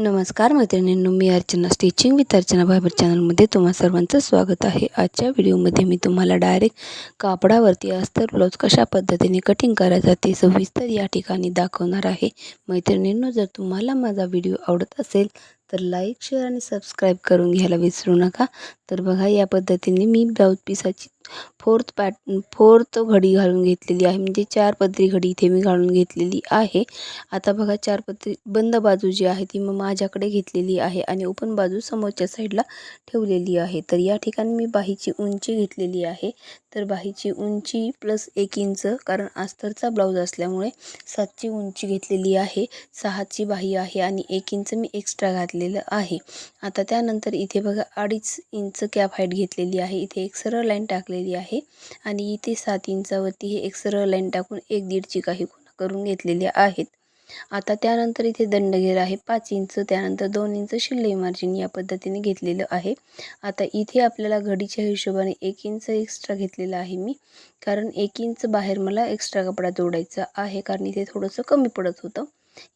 नमस्कार मैत्रिणींनो मी अर्चना स्टिचिंग विथ अर्चना बाबर चॅनलमध्ये तुम्हा सर्वांचं स्वागत आहे. आजच्या व्हिडिओमध्ये मी तुम्हाला डायरेक्ट कापडावरती अस्तर ब्लाऊज कशा पद्धतीने कटिंग करायचा ते सविस्तर या ठिकाणी दाखवणार आहे. मैत्रिणींनो जर तुम्हाला माझा व्हिडिओ आवडत असेल तर लाईक शेअर आणि सबस्क्राईब करून घ्यायला विसरू नका. तर बघा या पद्धतीने मी ब्लाऊज पिसाची फोर्थ पॅट फोर्थ घडी घालून घेतलेली आहे. म्हणजे चार पदरी घडी इथे मी घालून घेतलेली आहे. आता बघा चार पदरी बंद बाजू जी आहे ती मग माझ्याकडे घेतलेली आहे आणि ओपन बाजू समोरच्या साईडला ठेवलेली आहे. तर या ठिकाणी मी बाहीची उंची घेतलेली आहे. तर बाहीची उंची प्लस एक इंच कारण अस्तरचा ब्लाऊज असल्यामुळे सातची उंची घेतलेली आहे. सहाची बाही आहे आणि एक इंच मी एक्स्ट्रा घातलेलं आहे. आता त्यानंतर इथे बघा अडीच इंच कॅप हाईट घेतलेली आहे. इथे एक सरळ लाईन टाकलेली आहे. आणि इथे सात इंचावरती हे एक सरळ लाईन टाकून एक दीडची काही खुणा करून घेतलेल्या आहेत. आता त्यानंतर इथे दंडघेर आहे. पाच इंच त्यानंतर दोन इंच शिल्लई मार्जिन या पद्धतीने घेतलेलं आहे. आता इथे आपल्याला घडीच्या हिशोबाने एक इंच एक्स्ट्रा घेतलेलं आहे मी. कारण एक इंच बाहेर मला एक्स्ट्रा कपडा जोडायचा आहे. कारण इथे थोडंसं कमी पडत होतं.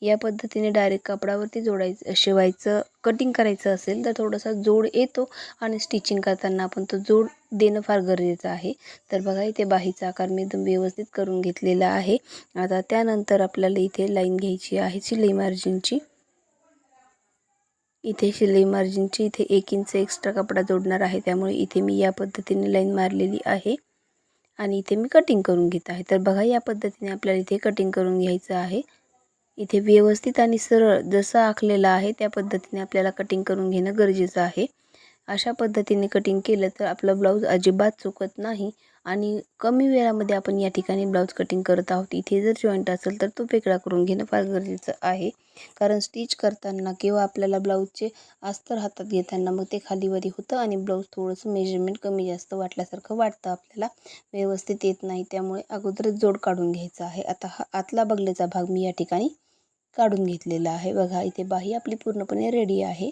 या पद्धतीने डायरेक्ट कपडावरती जोडायचं शिवायचं कटिंग करायचं असेल तर थोडासा जोड येतो आणि स्टिचिंग करताना आपण तो जोड देणं फार गरजेचं आहे. तर बघा इथे बाहीचा आकार मी एकदम व्यवस्थित करून घेतलेला आहे. आता त्यानंतर आपल्याला इथे लाईन घ्यायची आहे शिलाई मार्जिनची इथे शिलाई मार्जिनची इथे एक इंच एक्स्ट्रा कपडा जोडणार आहे. त्यामुळे इथे मी या पद्धतीने लाईन मारलेली आहे. आणि इथे मी कटिंग करून घेत आहे. तर बघा या पद्धतीने आपल्याला इथे कटिंग करून घ्यायचं आहे. इथे व्यवस्थित आणि सरळ जसं आखलेलं आहे त्या पद्धतीने आपल्याला कटिंग करून घेणं गरजेचं आहे. अशा पद्धतीने कटिंग केलं तर आपलं ब्लाऊज अजिबात चुकत नाही आणि कमी वेळामध्ये आपण या ठिकाणी ब्लाऊज कटिंग करत आहोत. इथे जर जॉईंट असेल तर तो वेगळा करून घेणं फार गरजेचं आहे. कारण स्टिच करताना किंवा आपल्याला ब्लाऊजचे अस्तर हातात घेताना मग ते खालीवरी होतं आणि ब्लाऊज थोडंसं मेजरमेंट कमी जास्त वाटल्यासारखं वाटतं. आपल्याला व्यवस्थित येत नाही त्यामुळे अगोदरच जोड काढून घ्यायचा आहे. आता हा आतला बगलेचा भाग मी या ठिकाणी काढून घेतलेला आहे. बघा इथे बाही आपली पूर्णपणे रेडी आहे.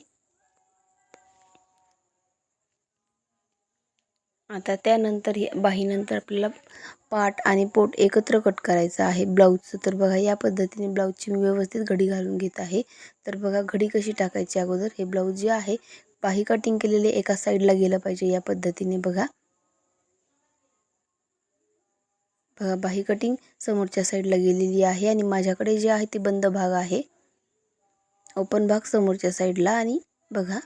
आता त्यानंतर हे बाहीनंतर आपल्याला पाट आणि पोट एकत्र कट करायचं आहे. ब्लाऊजचं तर बघा या पद्धतीने ब्लाऊजची मी व्यवस्थित घडी घालून घेत आहे. तर बघा घडी कशी टाकायची अगोदर हे ब्लाऊज जे आहे बाही कटिंग केलेले एका साईडला गेलं पाहिजे या पद्धतीने बघा बघा बाही कटिंग समोरच्या साईडला गेलेली आहे आणि माझ्याकडे जे आहे ते बंद भाग आहे. ओपन भाग समोरच्या साईडला आणि बघा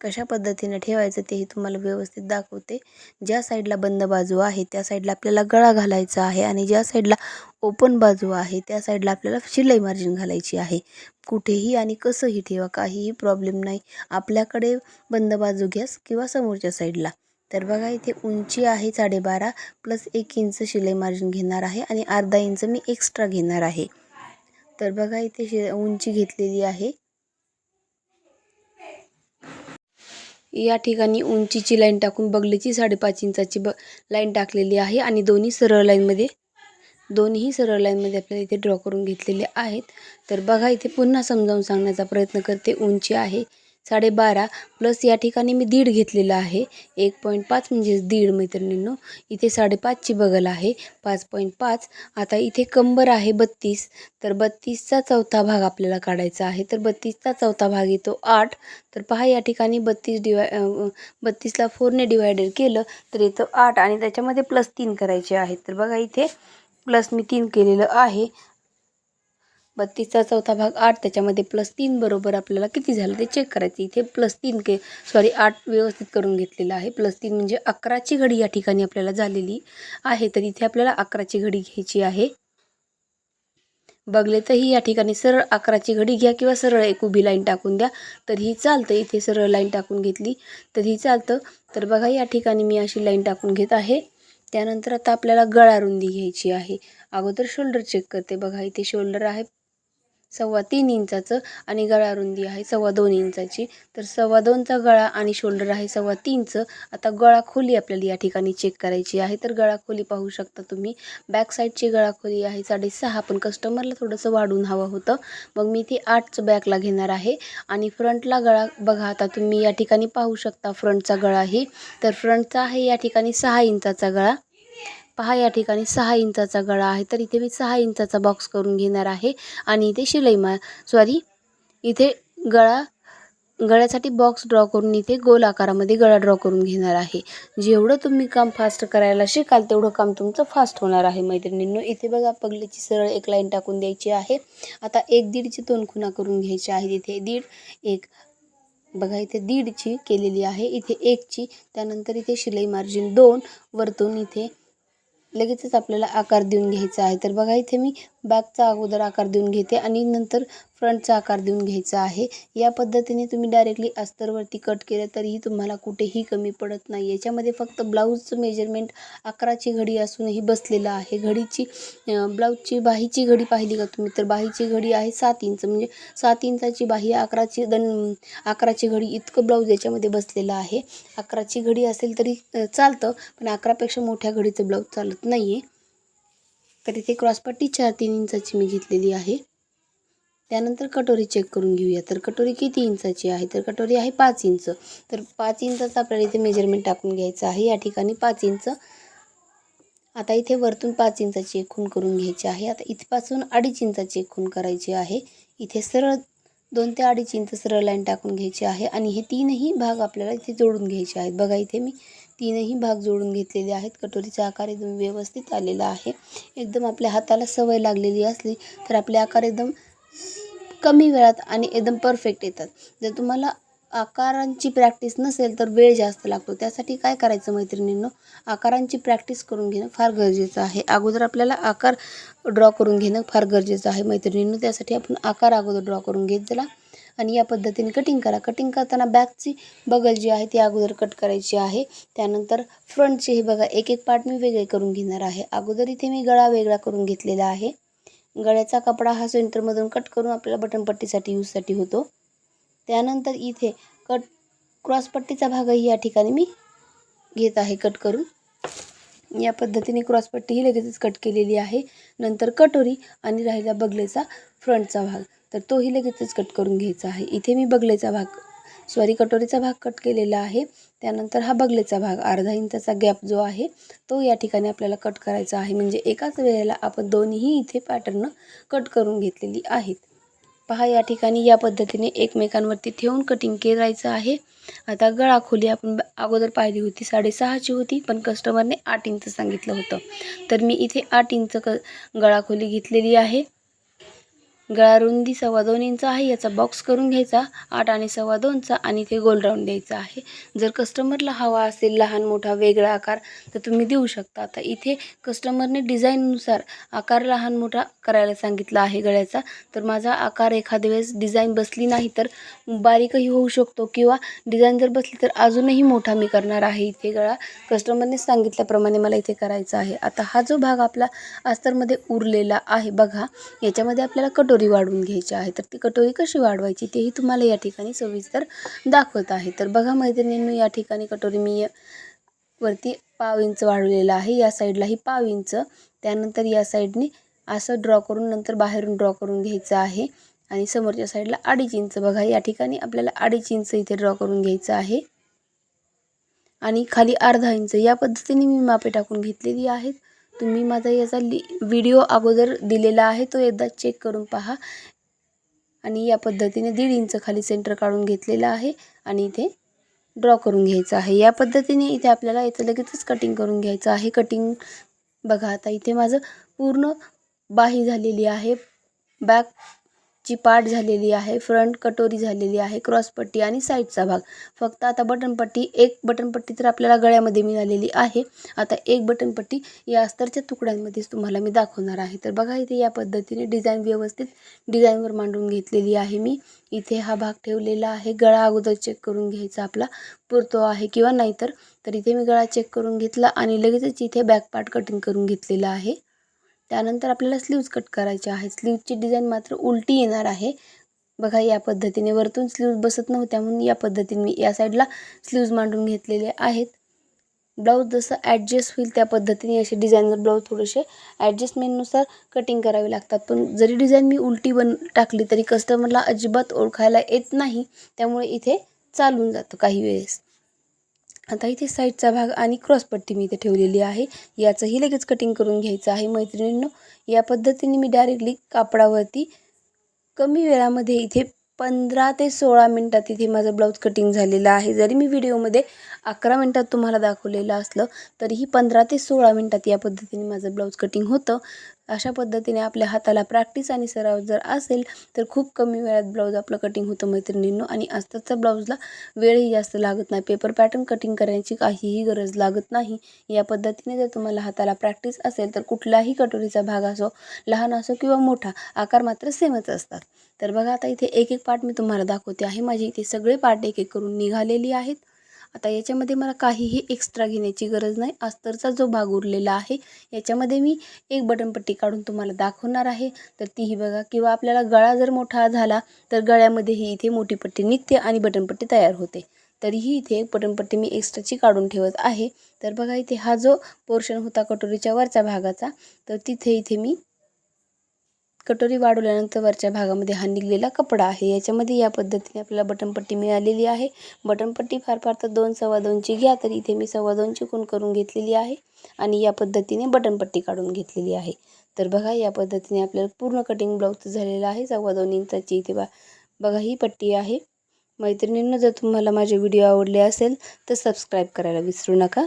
कशा पद्धतीने ठेवायचं तेही तुम्हाला व्यवस्थित दाखवते. ज्या साईडला बंद बाजू आहे त्या साईडला आपल्याला गळा घालायचा आहे आणि ज्या साईडला ओपन बाजू आहे त्या साईडला आपल्याला शिलाई मार्जिन घालायची आहे. कुठेही आणि कसंही ठेवा काहीही प्रॉब्लेम नाही. आपल्याकडे बंद बाजू घ्यास किंवा समोरच्या साईडला तर बघा इथे उंची आहे साडेबारा प्लस एक इंच शिलाई मार्जिन घेणार आहे आणि अर्धा इंच मी एक्स्ट्रा घेणार आहे. तर बघा इथे शि उंची घेतलेली आहे. या ठिकाणी उंचीची लाईन टाकून बगलेची साडेपाच इंचाची ब लाईन टाकलेली आहे आणि दोन्ही सरळ लाईनमध्ये दोन्ही सरळ लाईनमध्ये आपल्याला इथे ड्रॉ करून घेतलेले आहेत. तर बघा इथे पुन्हा समजावून सांगण्याचा प्रयत्न करते. उंची आहे साडेबारा प्लस या ठिकाणी मी दीड घेतलेलं आहे. एक पॉईंट पाच म्हणजेच दीड मैत्रिणींनो इथे साडेपाचची बगल आहे. पाच पॉईंट पाच आता इथे कंबर आहे बत्तीस तर बत्तीसचा चौथा भाग आपल्याला काढायचा आहे. तर बत्तीसचा चौथा भाग येतो आठ तर पहा या ठिकाणी बत्तीस डिवाय बत्तीसला फोरने डिवायडेड केलं तर येतं आठ आणि त्याच्यामध्ये प्लस तीन करायचे आहेत. तर बघा इथे प्लस मी तीन केलेलं आहे. बत्तीसचा चौथा भाग आठ त्याच्यामध्ये प्लस तीन बरोबर आपल्याला किती झालं ते चेक करायचं. इथे प्लस तीन के सॉरी आठ व्यवस्थित करून घेतलेलं आहे. प्लस तीन म्हणजे अकराची घडी या ठिकाणी आपल्याला झालेली आहे. तर इथे आपल्याला अकराची घडी घ्यायची आहे. बघले ही या ठिकाणी सरळ अकराची घडी घ्या किंवा सरळ एक उभी लाईन टाकून द्या. तर ही चालतं. इथे सरळ लाईन टाकून घेतली तर ही चालतं. तर बघा या ठिकाणी मी अशी लाईन टाकून घेत आहे. त्यानंतर आता आपल्याला गळा रुंदी घ्यायची आहे. अगोदर शोल्डर चेक करते. बघा इथे शोल्डर आहे. सव्वा तीन इंचाचं आणि गळा रुंदी आहे सव्वा दोन इंचाची. तर सव्वा दोनचा गळा आणि शोल्डर आहे सव्वा तीनचं. आता गळा खोली आपल्याला या ठिकाणी चेक करायची आहे. तर गळा खोली पाहू शकता तुम्ही. बॅक साईडची गळा खोली आहे साडेसहा. पण कस्टमरला थोडंसं वाढून हवं होतं. मग मी ते आठचं बॅकला घेणार आहे. आणि फ्रंटला गळा बघा आता तुम्ही या ठिकाणी पाहू शकता फ्रंटचा गळाही तर फ्रंटचा आहे या ठिकाणी सहा इंचाचा गळा. पहा या ठिकाणी सहा इंचाचा गळा आहे. तर इथे मी सहा इंचाचा बॉक्स करून घेणार आहे. आणि इथे शिलाई मा सॉरी इथे गळा गळ्यासाठी बॉक्स ड्रॉ करून इथे गोल आकारामध्ये गळा ड्रॉ करून घेणार आहे. जेवढं तुम्ही काम फास्ट करायला शिकाल तेवढं काम तुमचं फास्ट होणार आहे मैत्रिणींनो. इथे बघा पगलीची सरळ एक लाईन टाकून द्यायची आहे. आता एक दीडची दोन खुणा करून घ्यायची आहे. इथे दीड एक बघा इथे दीडची केलेली आहे. इथे एकची त्यानंतर इथे शिलाई मार्जिन दोन वरतून इथे लगेचच आपल्याला आकार देऊन घ्यायचा आहे. तर बघा इथे मी बॅगचा अगोदर आकार देऊन घेते आणि नंतर फ्रंटचा आकार देऊन घ्यायचा आहे. या पद्धतीने तुम्ही डायरेक्टली अस्तरवरती कट केलं तरीही तुम्हाला कुठेही कमी पडत नाही. याच्यामध्ये फक्त ब्लाऊजचं मेजरमेंट अकराची घडी असूनही बसलेलं आहे. घडीची ब्लाऊजची बाहीची घडी पाहिली का तुम्ही? तर बाहीची घडी आहे सात इंच. म्हणजे सात इंचाची बाही अकराची दन अकराची घडी इतकं ब्लाऊज याच्यामध्ये बसलेलं आहे. अकराची घडी असेल तरी चालतं पण अकरापेक्षा मोठ्या घडीचं ब्लाऊज चालत नाही आहे तर इथे क्रॉसपट्टी चार तीन इंचाची मी घेतलेली आहे. त्यानंतर कटोरी चेक करून घेऊया. तर कटोरी किती इंचाची आहे? तर कटोरी आहे पाच इंच. तर पाच इंचाचं आपल्याला इथे मेजरमेंट टाकून घ्यायचं आहे. या ठिकाणी पाच इंच. आता इथे वरतून पाच इंचाची एक खूण करून घ्यायची आहे. आता इथपासून अडीच इंचाची एक खूण करायची आहे. इथे सरळ दोन ते अडीच इंच सरळ लाईन टाकून घ्यायची आहे. आणि हे तीनही भाग आपल्याला इथे जोडून घ्यायचे आहेत. बघा इथे मी तीनही भाग जोडून घेतलेले आहेत. कटोरीचा आकार एकदम व्यवस्थित आलेला आहे. एकदम आपल्या हाताला सवय लागलेली असली तर आपले आकार एकदम कमी वेळात आणि एकदम परफेक्ट येतात. जर तुम्हाला आकारांची प्रॅक्टिस नसेल तर वेळ जास्त लागतो. त्यासाठी काय करायचं मैत्रिणींनो? आकारांची प्रॅक्टिस करून घेणं फार गरजेचं आहे. अगोदर आपल्याला आकार ड्रॉ करून घेणं फार गरजेचं आहे मैत्रिणींनो. त्यासाठी आपण आकार अगोदर ड्रॉ करून घेत चला. आणि या पद्धतीने कटिंग करा. कटिंग करताना बॅकची बगल जी आहे ती अगोदर कट करायची आहे. त्यानंतर फ्रंटचे हे बघा एक एक पार्ट मी वेगळे करून घेणार आहे. अगोदर इथे मी गळा वेगळा करून घेतलेला आहे. गळ्याचा कपडा हा सेंटरमधून कट करून आपल्याला बटनपट्टीसाठी यूजसाठी होतो. त्यानंतर इथे कट क्रॉसपट्टीचा भागही या ठिकाणी मी घेत आहे कट करून. या पद्धतीने क्रॉसपट्टी ही लगेचच कट केलेली आहे. नंतर कटोरी आणि राहिला बगलेचा फ्रंटचा भाग. तर तोही लगेचच कट करून घ्यायचा आहे. इथे मी बगलेचा भाग स्वारी कटोरीचा भाग कट केलेला आहे. त्यानंतर हा बगलेचा भाग अर्धा इंचाचा गॅप जो आहे तो या ठिकाणी आपल्याला कट करायचा आहे. म्हणजे एकाच वेळेला आपण दोन्ही इथे पॅटर्न कट करून घेतलेली आहेत. पहा या ठिकाणी या पद्धतीने एकमेकांवरती ठेवून कटिंग करायचं आहे. आता गळा खोली आपण अगोदर पाहिली होती साडेसहाची होती पण कस्टमरने आठ इंच सांगितलं होतं. तर मी इथे आठ इंच क गळा खोली घेतलेली आहे. गळा रुंदी सव्वा दोन इंच आहे याचा बॉक्स करून घ्यायचा. आठ आणि सव्वा दोनचा आणि ते गोल राऊंड द्यायचा आहे. जर कस्टमरला हवा असेल लहान मोठा वेगळा आकार तर तुम्ही देऊ शकता. आता इथे कस्टमरने डिझाईननुसार आकार लहान मोठा करायला सांगितला आहे गळ्याचा. तर माझा आकार एखाद्या वेळेस डिझाईन बसली नाही तर बारीकही होऊ शकतो किंवा डिझाईन जर बसली तर अजूनही मोठा मी करणार आहे इथे गळा. कस्टमरने सांगितल्याप्रमाणे मला इथे करायचा आहे. आता हा जो भाग आपला अस्तरमध्ये उरलेला आहे बघा. याच्यामध्ये आपल्याला कटोरी वाढवून घ्यायची आहे. तर ती कटोरी कशी वाढवायची तेही तुम्हाला या ठिकाणी सविस्तर दाखवत आहे. तर बघा मैत्रिणींनो या ठिकाणी कटोरी मी वरती पाव इंच वाढवलेलं आहे. या साईडलाही पाव इंच. त्यानंतर या साईडने असं ड्रॉ करून नंतर बाहेरून ड्रॉ करून घ्यायचं आहे. आणि समोरच्या साईडला अडीच इंच. बघा या ठिकाणी आपल्याला अडीच इंच इथे ड्रॉ करून घ्यायचं आहे. आणि खाली अर्धा इंच. या पद्धतीने मी मापे टाकून घेतलेली आहेत. तुम्ही माझा याचा लि व्हिडिओ अगोदर दिलेला आहे तो एकदा चेक करून पहा. आणि या पद्धतीने दीड इंच खाली सेंटर काढून घेतलेला आहे आणि इथे ड्रॉ करून घ्यायचं आहे. या पद्धतीने इथे आपल्याला इथं लगेचच कटिंग करून घ्यायचं आहे. कटिंग बघा आता इथे माझं पूर्ण बाही झालेली आहे. बॅक ची पाट झालेली आहे फ्रंट कटोरी झालेली आहे क्रॉसपट्टी आणि साईडचा भाग. फक्त आता बटनपट्टी एक बटनपट्टी तर आपल्याला गळ्यामध्ये मिळालेली आहे. आता एक बटनपट्टी या अस्तरच्या तुकड्यांमध्येच तुम्हाला मी दाखवणार आहे. तर बघा इथे या पद्धतीने डिझाईन व्यवस्थित डिझाईनवर मांडून घेतलेली आहे मी. इथे हा भाग ठेवलेला आहे. गळा अगोदर चेक करून घ्यायचा आपला. पुरतो आहे किंवा नाही तर तर इथे मी गळा चेक करून घेतला आणि लगेचच इथे बॅक पार्ट कटिंग करून घेतलेला आहे. त्यानंतर आपल्याला स्लीव्ज कट करायचे आहेत. स्लीवची डिझाईन मात्र उलटी येणार आहे. बघा या पद्धतीने वरतून स्लीव्ज बसत नव्हत्या म्हणून या पद्धतीने मी या साईडला स्लीव्ज मांडून घेतलेले आहेत. ब्लाऊज जसं ॲडजस्ट होईल त्या पद्धतीने असे डिझाईनर ब्लाऊज थोडेसे ॲडजस्टमेंटनुसार कटिंग करावे लागतात. पण जरी डिझाईन मी उलटी बन टाकली तरी कस्टमरला अजिबात ओळखायला येत नाही. त्यामुळे इथे चालून जातं काही वेळेस. आता इथे साईडचा भाग आणि क्रॉसपट्टी मी इथे ठेवलेली आहे. याचंही लगेच कटिंग करून घ्यायचं आहे मैत्रिणींनो. या पद्धतीने मी डायरेक्टली कापडावरती कमी वेळामध्ये इथे पंधरा ते सोळा मिनटात इथे माझं ब्लाऊज कटिंग झालेलं आहे. जरी मी व्हिडिओमध्ये अकरा मिनटात तुम्हाला दाखवलेलं असलं तरीही पंधरा ते सोळा मिनटात या पद्धतीने माझं ब्लाऊज कटिंग होतं. अशा पद्धतीने आपल्या हाताला प्रॅक्टिस आणि सराव जर असेल तर खूप कमी वेळात ब्लाऊज आपलं कटिंग होतं मैत्रिणींनो. आणि अस्तरच्या ब्लाऊजला वेळही जास्त लागत नाही. पेपर पॅटर्न कटिंग करण्याची काहीही गरज लागत नाही. या पद्धतीने जर तुम्हाला हाताला प्रॅक्टिस असेल तर कुठलाही कटोरीचा भाग असो लहान असो किंवा मोठा आकार मात्र सेमच असतात. तर बघा आता इथे एक एक पार्ट मी तुम्हाला दाखवते आहे. माझे इथे सगळे पार्ट एक एक करून निघालेली आहेत. आता याच्यामध्ये मला काहीही एक्स्ट्रा घेण्याची गरज नाही. अस्तरचा जो भाग उरलेला आहे याच्यामध्ये मी एक बटनपट्टी काढून तुम्हाला दाखवणार आहे. तर तीही बघा. किंवा आपल्याला गळा जर मोठा झाला तर गळ्यामध्येही इथे मोठी पट्टी निघते आणि बटनपट्टी तयार होते. तरीही इथे एक बटनपट्टी मी एक्स्ट्राची काढून ठेवत आहे. तर बघा इथे हा जो पोर्शन होता कटोरीच्या वरच्या भागाचा तर तिथे इथे मी कटोरी वाढवल्यानंतर वरच्या भागामध्ये हा निघलेला कपडा आहे. याच्यामध्ये या पद्धतीने आपल्याला बटनपट्टी मिळालेली आहे. बटनपट्टी फार फार तर दोन सव्वा दोनची घ्या तर इथे मी सव्वा दोनची कोण करून घेतलेली आहे आणि या पद्धतीने बटनपट्टी काढून घेतलेली आहे. तर बघा या पद्धतीने आपल्याला पूर्ण कटिंग ब्लाऊज झालेलं आहे. सव्वा दोन इंचाची इथे बा बघा ही पट्टी आहे. मैत्रिणींना जर तुम्हाला माझे व्हिडिओ आवडले असेल तर सबस्क्राईब करायला विसरू नका.